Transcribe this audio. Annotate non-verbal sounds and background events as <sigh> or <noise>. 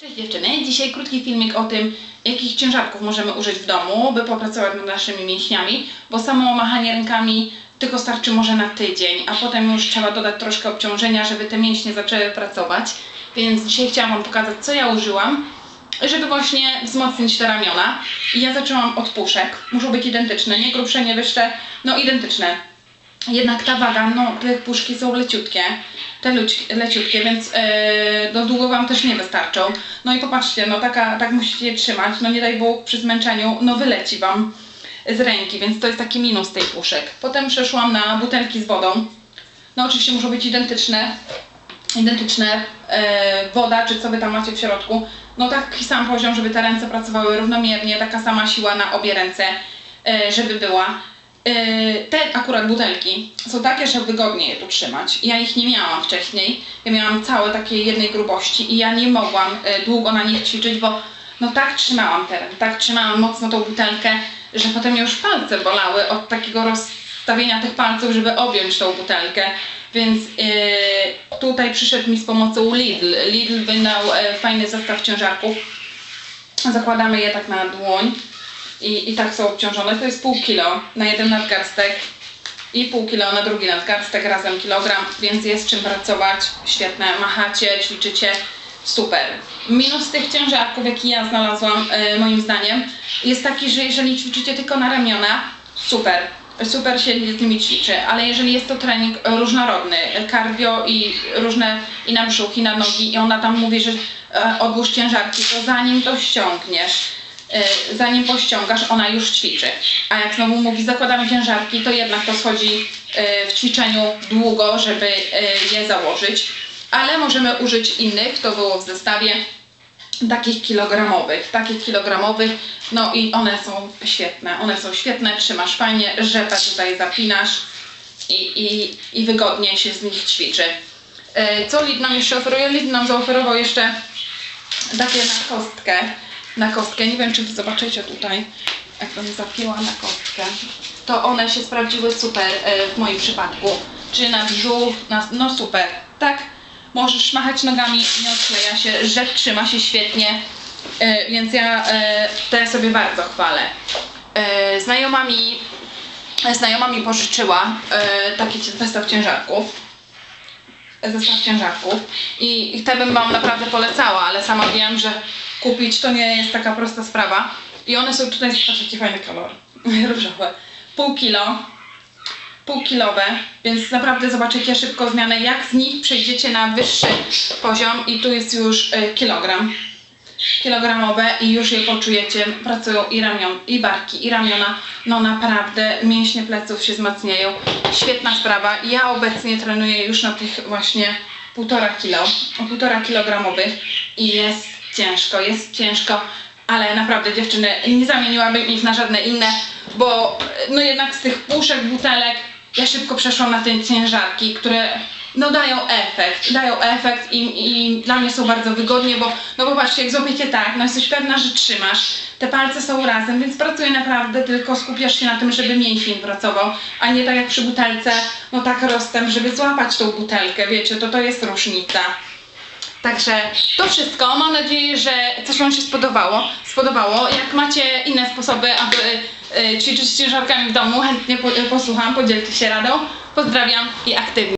Cześć dziewczyny, dzisiaj krótki filmik o tym, jakich ciężarków możemy użyć w domu, by popracować nad naszymi mięśniami, bo samo machanie rękami tylko starczy może na tydzień, a potem już trzeba dodać troszkę obciążenia, żeby te mięśnie zaczęły pracować. Więc dzisiaj chciałam Wam pokazać, co ja użyłam, żeby właśnie wzmocnić te ramiona. I ja zaczęłam od puszek. Muszą być identyczne, nie grubsze, nie wyższe, no identyczne. Jednak ta waga, no te puszki są leciutkie, te luć- leciutkie, więc yy, no długo Wam też nie wystarczą. No i popatrzcie, no taka, tak musicie je trzymać, no nie daj Bóg przy zmęczeniu, no wyleci Wam z ręki, więc to jest taki minus tej puszek. Potem przeszłam na butelki z wodą. No oczywiście muszą być identyczne, identyczne e, woda, czy co Wy tam macie w środku. No taki sam poziom, żeby te ręce pracowały równomiernie, taka sama siła na obie ręce, e, żeby była. E, te akurat butelki są takie, że wygodnie je tu trzymać. Ja ich nie miałam wcześniej. Ja miałam całe takiej jednej grubości i ja nie mogłam e, długo na nich ćwiczyć, bo no tak trzymałam teren, tak trzymałam mocno tą butelkę, że potem już palce bolały od takiego rozstawienia tych palców, żeby objąć tą butelkę. Więc e, tutaj przyszedł mi z pomocą Lidl. Lidl wydał e, fajny zestaw ciężarków. Zakładamy je tak na dłoń i, i tak są obciążone. To jest pół kilo na jeden nadgarstek i pół kilo na drugi nadgarstek, razem kilogram, więc jest czym pracować. Świetne, machacie, ćwiczycie, super. Minus tych ciężarków, jaki ja znalazłam, e, moim zdaniem, jest taki, że jeżeli ćwiczycie tylko na ramiona, super. Super się z nimi ćwiczy, ale jeżeli jest to trening różnorodny, cardio i różne i na brzuch, i na nogi, i ona tam mówi, że e, odłóż ciężarki, to zanim to ściągniesz, zanim pościągasz, ona już ćwiczy. A jak znowu mówi, zakładamy ciężarki, to jednak to schodzi y, w ćwiczeniu długo, żeby y, je założyć. Ale możemy użyć innych, to było w zestawie takich kilogramowych, takich kilogramowych, no i one są świetne, one są świetne, trzymasz fajnie, rzepę tutaj zapinasz i, i, i wygodnie się z nich ćwiczy. Y, Co Lid nam jeszcze oferuje? Lid nam zaoferował jeszcze takie na kostkę, na kostkę, nie wiem czy zobaczycie tutaj, jak bym zapięła na kostkę, to one się sprawdziły super e, w moim przypadku, czy na brzuch, na, no super, tak, możesz machać nogami, nie odkleja się, rzep trzyma się świetnie, e, więc ja e, te sobie bardzo chwalę. Znajoma mi, znajoma mi pożyczyła taki zestaw ciężarków, zestaw ciężarków. I, i te bym wam naprawdę polecała, ale sama wiem, że kupić to nie jest taka prosta sprawa. I one są tutaj, zobaczcie jaki fajny kolor, <laughs> różowe. Pół kilo, półkilowe, więc naprawdę zobaczycie szybko zmianę, jak z nich przejdziecie na wyższy poziom i tu jest już y, kilogram. Kilogramowe i już je poczujecie, pracują i ramion, i barki, i ramiona, no naprawdę mięśnie pleców się wzmacniają, świetna sprawa, ja obecnie trenuję już na tych właśnie półtora kilo, półtora kilogramowych i jest ciężko, jest ciężko, ale naprawdę dziewczyny, nie zamieniłabym ich na żadne inne, bo no jednak z tych puszek, butelek ja szybko przeszłam na te ciężarki, które no dają efekt, dają efekt i, i dla mnie są bardzo wygodnie, bo no popatrzcie, jak złapiecie tak, no jesteś pewna, że trzymasz, te palce są razem, więc pracuję naprawdę, tylko skupiasz się na tym, żeby mięsień pracował, a nie tak jak przy butelce, no tak rozstęp, żeby złapać tą butelkę, wiecie, to to jest różnica. Także to wszystko. Mam nadzieję, że coś Wam się spodobało. spodobało. Jak macie inne sposoby, aby y, ćwiczyć ciężarkami w domu, chętnie po, posłucham, podzielcie się radą. Pozdrawiam i aktywnie.